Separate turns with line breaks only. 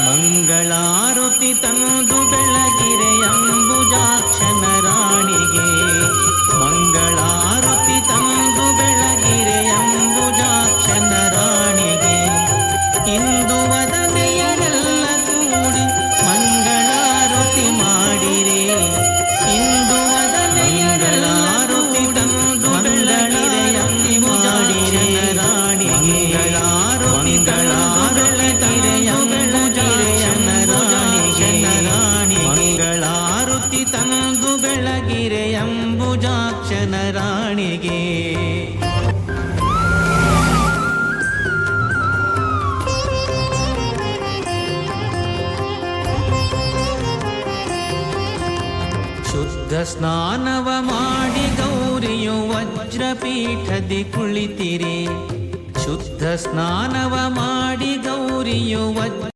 ಮಂಗಳಾರುತಿ ತಂದು ಬೆಳಗಿರೆ ಅಂಬುಜಾಕ್ಷನ ರಾಣಿಗೆ. ಶುದ್ಧ ಸ್ನಾನವ ಮಾಡಿ ಗೌರಿಯು ವಜ್ರಪೀಠದಿ ಕುಳಿತಿರಿ. ಶುದ್ಧ ಸ್ನಾನವ ಮಾಡಿ ಗೌರಿಯು ವಜ್ರ